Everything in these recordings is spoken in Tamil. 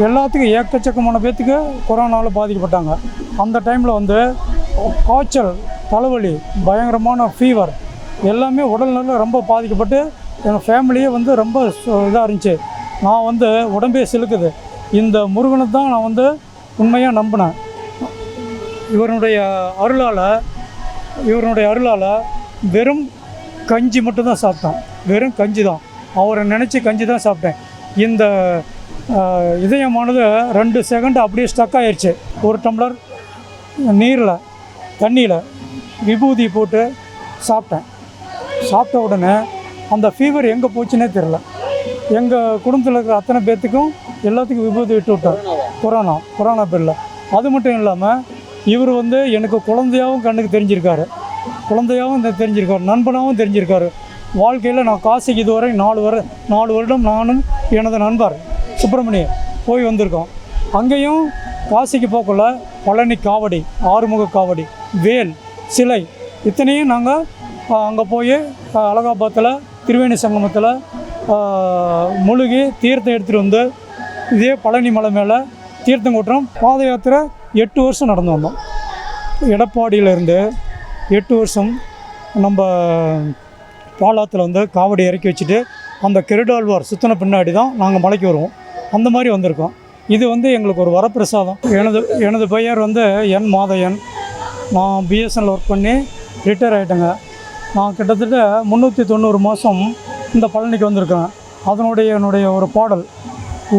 எல்லாத்துக்கும் ஏக்கச்சக்கமான பேர்த்துக்கு கொரோனாவில் பாதிக்கப்பட்டாங்க. அந்த டைமில் வந்து காய்ச்சல் தலைவலி பயங்கரமான ஃபீவர் எல்லாமே உடல்நல ரொம்ப பாதிக்கப்பட்டு எங்கள் ஃபேமிலியே வந்து ரொம்ப இதாக இருந்துச்சு. நான் வந்து உடம்பே சிலுக்குது. இந்த முருகனை தான் நான் வந்து உண்மையாக நம்பினேன். இவருடைய அருளால் இவருடைய அருளால் வெறும் கஞ்சி மட்டும்தான் சாப்பிட்டேன். வெறும் கஞ்சி தான் அவரை நினச்சி கஞ்சி தான் சாப்பிட்டேன். இந்த இதயமானது ரெண்டு செகண்ட் அப்படியே ஸ்டக் ஆயிடுச்சு ஒரு டம்ளர் நீரில் தண்ணியில் விபூதி போட்டு சாப்பிட்டேன். சாப்பிட்ட உடனே அந்த ஃபீவர் எங்கே போச்சுன்னே தெரில எங்கள் குடும்பத்தில் இருக்கிற அத்தனை பேர்த்துக்கும் எல்லாத்துக்கும் விபூதி விட்டு விட்டேன் கொரோனா கொரோனா பேரில் அது மட்டும் இல்லாமல் இவர் வந்து எனக்கு குழந்தையாகவும் கண்ணுக்கு தெரிஞ்சிருக்காரு. குழந்தையாகவும் தெரிஞ்சிருக்காரு நண்பனாகவும் தெரிஞ்சிருக்காரு. வாழ்க்கையில் நான் காசிக்கு இதுவரை நாலு வர நாலு வருடம் நானும் எனது நண்பர். சுப்பிரமணியம் போய் வந்திருக்கோம். அங்கேயும் காசிக்கு போக்குள்ள பழனி காவடி ஆறுமுக காவடி வேல் சிலை இத்தனையும் நாங்கள் அங்கே போய் அலகாபாத்தில் திருவேணி சங்கமத்தில் முழுகி தீர்த்தம் எடுத்துகிட்டு வந்து இதே பழனி மலை மேலே தீர்த்தம் கூட்டுறோம். பாத யாத்திரை எட்டு வருஷம் நடந்து வந்தோம். எடப்பாடியிலேருந்து எட்டு வருஷம் நம்ம பாலாத்தில் வந்து காவடி இறக்கி வச்சுட்டு அந்த கெருடாழ்வார் சுற்றின பின்னாடி தான் நாங்கள் மலைக்கு வருவோம். அந்த மாதிரி வந்திருக்கோம். இது வந்து எங்களுக்கு ஒரு வரப்பிரசாதம். எனது எனது பெயர் வந்து என் மாதையன். நான் பிஎஸ்என்எல் ஒர்க் பண்ணி ரிட்டையர் ஆகிட்டேங்க நான் கிட்டத்தட்ட முந்நூற்றி தொண்ணூறு மாதம் இந்த பழனிக்கு வந்திருக்கேன். அதனுடைய என்னுடைய ஒரு பாடல்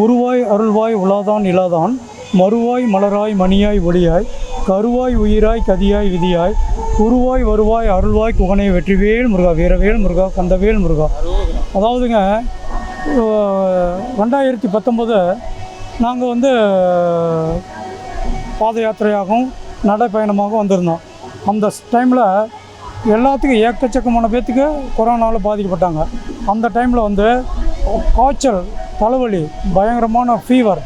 உருவாய் அருள்வாய் உலாதான் இலாதான் மறுவாய் மலராய் மணியாய் ஒளியாய் கருவாய் உயிராய் கதியாய் விதியாய் உருவாய் வருவாய் அருள்வாய் குகனை வெற்றிவேல் முருகா வீரவேல் முருகா கந்தவேல் முருகா. அதாவதுங்க ரெண்டாயிரத்தி பத்தொம்போது நாங்கள் வந்து பாத யாத்திரையாகவும் நடைப்பயணமாகவும் வந்திருந்தோம். அந்த டைமில் எல்லாத்துக்கும் ஏக்கச்சக்கமான பேர்த்துக்கு கொரோனாவில் பாதிக்கப்பட்டாங்க. அந்த டைமில் வந்து காய்ச்சல் தலைவலி பயங்கரமான ஃபீவர்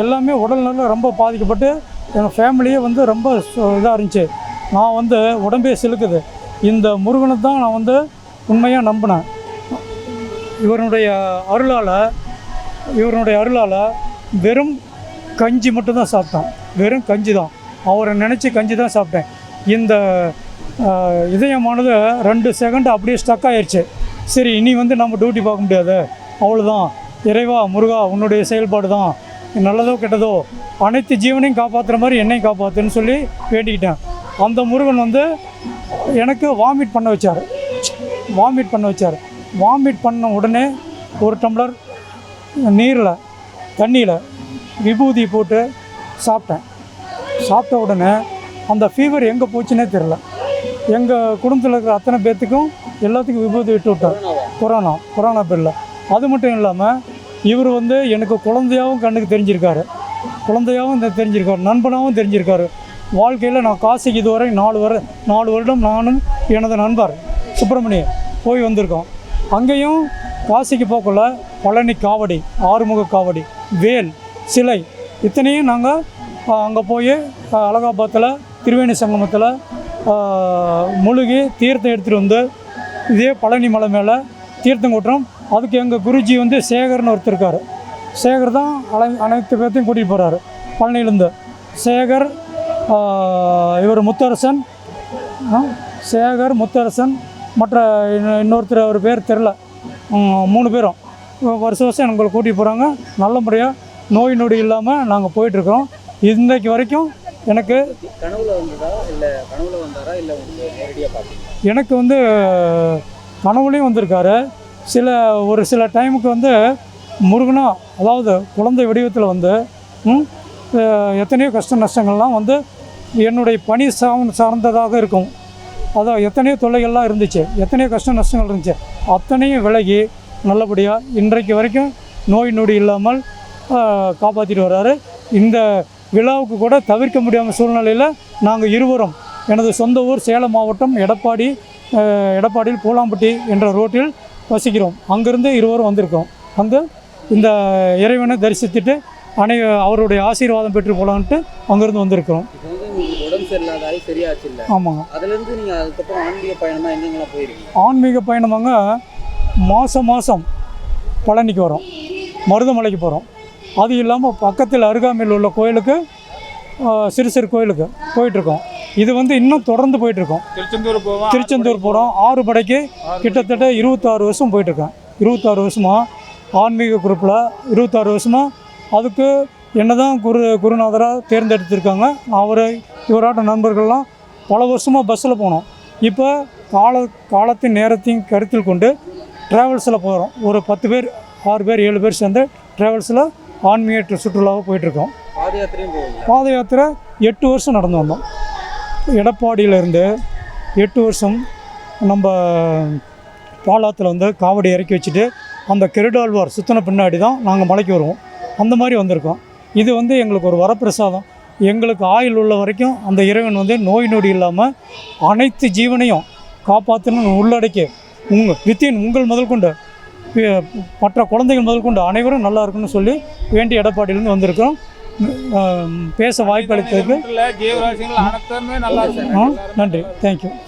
எல்லாமே உடல்நல ரொம்ப பாதிக்கப்பட்டு எங்கள் ஃபேமிலியே வந்து ரொம்ப இதாக இருந்துச்சு. நான் வந்து உடம்பே சிலுக்குது. இந்த முருகனை தான் நான் வந்து உண்மையாக நம்பினேன். இவருடைய அருளால் இவருடைய அருளால் வெறும் கஞ்சி மட்டும்தான் சாப்பிட்டேன். வெறும் கஞ்சி தான் அவரை நினச்சி கஞ்சி தான் சாப்பிட்டேன். இந்த இதயமானது ரெண்டு செகண்ட் அப்படியே ஸ்டக் ஆயிடுச்சு சரி இனி வந்து நம்ம டியூட்டி பார்க்க முடியாது. அவ்வளோதான் இறைவா முருகா உன்னுடைய செயல்பாடு தான் நல்லதோ கெட்டதோ அனைத்து ஜீவனையும் காப்பாற்றுற மாதிரி என்னையும் காப்பாற்றுன்னு சொல்லி வேண்டிக்கிட்டேன். அந்த முருகன் வந்து எனக்கு வாமிட் பண்ண வச்சார். வாமிட் பண்ண வச்சார். வாமிட் பண்ண உடனே ஒரு டம்ளர் நீரில் தண்ணியில் விபூதி போட்டு சாப்பிட்டேன். சாப்பிட்ட உடனே அந்த ஃபீவர் எங்கே போச்சுன்னே தெரில எங்கள் குடும்பத்தில் இருக்கிற அத்தனை பேர்த்துக்கும் எல்லாத்துக்கும் விபூதி விட்டு விட்டார். கொரோனா கொரோனா பேரில் அது மட்டும் இல்லாமல் இவர் வந்து எனக்கு குழந்தையாகவும் கண்ணுக்கு தெரிஞ்சிருக்காரு. குழந்தையாகவும் தெரிஞ்சிருக்காரு நண்பனாகவும் தெரிஞ்சிருக்காரு. வாழ்க்கையில் நான் காசிக்கு இதுவரை நாலு வர நாலு வருடம் நானும் எனது நண்பர் சுப்பிரமணியன் போய் வந்திருக்கோம். அங்கேயும் காசிக்கு போக்குள்ள பழனி காவடி ஆறுமுக காவடி வேல் சிலை இத்தனையும் நாங்கள் அங்கே போய் அலகாபாத்தில் திருவேணி சங்கமத்தில் முழுகி தீர்த்தம் எடுத்துகிட்டு வந்து இதே பழனி மலை மேலே தீர்த்தம் கொட்டுறோம். அதுக்கு எங்கள் குருஜி வந்து சேகர்னு ஒருத்தர் இருக்கார். சேகர் தான் அலை அனைத்து பேர்த்தையும் கூட்டிகிட்டு போகிறாரு பழனியிலேருந்து. சேகர் இவர் முத்தரசன். சேகர் முத்தரசன் மற்ற இன்னொ- இன்னொருத்தர் அவர் பேர் தெரில. மூணு பேரும். வருஷம் வருஷம் எங்களை கூட்டிகிட்டு போகிறாங்க நல்ல முறையாக நோய் நொடி இல்லாமல் நாங்கள் போயிட்டுருக்கோம் இன்றைக்கு வரைக்கும் எனக்கு கனவுல வந்ததா? இல்ல கனவுல வந்தாரா? இல்ல உங்களுக்கு நேரடியா பாத்தீங்க எனக்கு வந்து கனவுலையும் வந்திருக்காரு. சில ஒரு சில டைமுக்கு வந்து முருகனா அதாவது குழந்தை வடிவத்தில் வந்து எத்தனையோ கஷ்ட நஷ்டங்கள்லாம் வந்து என்னுடைய பணி சார்ந்த சார்ந்ததாக இருக்கும். அதான் எத்தனையோ தொல்லைகள்லாம் இருந்துச்சு. எத்தனையோ கஷ்ட நஷ்டங்கள் இருந்துச்சு. அத்தனையும் விலகி நல்லபடியாக இன்றைக்கு வரைக்கும் நோய் நொடி இல்லாமல் காப்பாற்றிட்டு வர்றாரு. இந்த விழாவுக்கு கூட தவிர்க்க முடியாத சூழ்நிலையில் நாங்கள் இருவரும் எனது சொந்த ஊர் சேலம் மாவட்டம் எடப்பாடி எடப்பாடியில் பூலாம்பட்டி என்ற ரோட்டில் வசிக்கிறோம். அங்கேருந்து இருவரும் வந்திருக்கோம். வந்து இந்த இறைவனை தரிசித்துட்டு அனை அவருடைய ஆசீர்வாதம் பெற்று போகலான்ட்டு அங்கேருந்து வந்திருக்கிறோம். உடம்பு சரியில்லாதாலே சரியாச்சு இல்ல ஆமாங்க. அதுல இருந்து நீங்க அதுக்கப்புறம் ஆன்மீக பயணமா எங்கெங்கெல்லாம் போயிருக்கீங்க? ஆன்மீக பயணமாங்க மாதம் மாதம் பழனிக்கு வரோம். மருதமலைக்கு போகிறோம் அது இல்லாமல் பக்கத்தில் அருகாமையில் உள்ள கோயிலுக்கு சிறு சிறு கோயிலுக்கு போயிட்டுருக்கோம். இது வந்து இன்னும் தொடர்ந்து போயிட்டுருக்கோம். திருச்செந்தூர் போவோம்? திருச்செந்தூர் போகிறோம் ஆறு படைக்கு கிட்டத்தட்ட இருபத்தாறு வருஷம் போயிட்டுருக்கேன். இருபத்தாறு வருஷமாக ஆன்மீக குரூப்பில் இருபத்தாறு வருஷமாக அதுக்கு என்ன தான் குரு குருநாதராக தேர்ந்தெடுத்திருக்காங்க அவர் இவராட்ட நண்பர்கள்லாம் பல வருஷமாக பஸ்ஸில் போனோம். இப்போ கால காலத்தின் நேரத்தையும் கருத்தில் கொண்டு ட்ராவல்ஸில் போகிறோம் ஒரு பத்து பேர் ஆறு பேர் ஏழு பேர் சேர்ந்து ட்ராவல்ஸில் ஆன்மீக சுற்றுலாவாக போயிட்டுருக்கோம் பாத யாத்திரை எட்டு வருஷம் நடந்து வந்தோம். எடப்பாடியிலேருந்து எட்டு வருஷம் நம்ம பாலாத்தில் வந்து காவடி இறக்கி வச்சுட்டு அந்த கெருடாழ்வார் சுத்தின பின்னாடி தான் நாங்கள் மலைக்கு வருவோம். அந்த மாதிரி வந்திருக்கோம். இது வந்து எங்களுக்கு ஒரு வரப்பிரசாதம். எங்களுக்கு ஆயுள் உள்ள வரைக்கும் அந்த இறைவன் வந்து நோய் நொடி இல்லாமல் அனைத்து ஜீவனையும் காப்பாற்றணும் உள்ளடக்கி உங்கள் வித்தின் உங்கள் முதல் கொண்டு மற்ற குழந்தைகள் முதல் கொண்டு அனைவரும் நல்லா இருக்குன்னு சொல்லி வேண்டி எடப்பாடியிலேருந்து வந்திருக்கிறோம். பேச வாய்ப்பு அளித்ததுக்கு. நன்றி. தேங்க்யூ